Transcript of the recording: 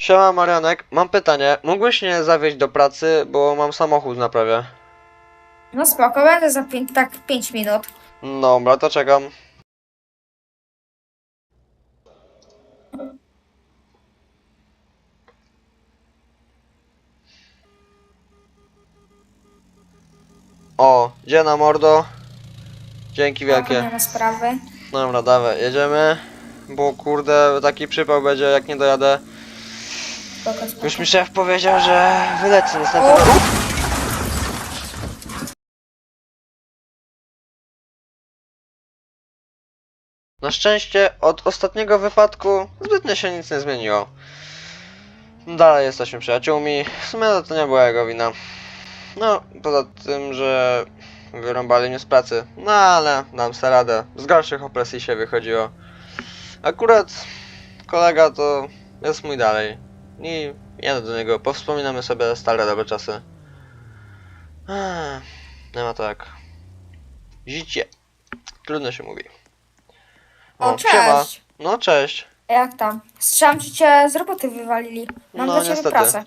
Siema Marianek, mam pytanie. Mógłbyś mnie zawieźć do pracy, bo mam samochód w naprawie. No spoko, będę za tak 5 minut. Dobra, to czekam. O, gdzie na mordo? Dzięki wielkie. Nie ma sprawy. Dobra, dawaj, jedziemy. Bo kurde, taki przypał będzie jak nie dojadę. Spoko, spoko. Już mi szef powiedział, że wylecę następnego O! Na szczęście od ostatniego wypadku zbytnio się nic nie zmieniło. Dalej jesteśmy przyjaciółmi. W sumie to nie była jego wina. No, poza tym, że wyrąbali mnie z pracy. No ale dam sobie radę. Z gorszych opresji się wychodziło. Akurat kolega to jest mój dalej. I jadę do niego, powspominamy sobie stare dobre czasy. Nie ma tak. Życie. Trudno się mówi. O, siema. cześć. No cześć. Jak tam? Słyszałam, że cię z roboty wywalili. Mam No, dla ciebie niestety. pracę.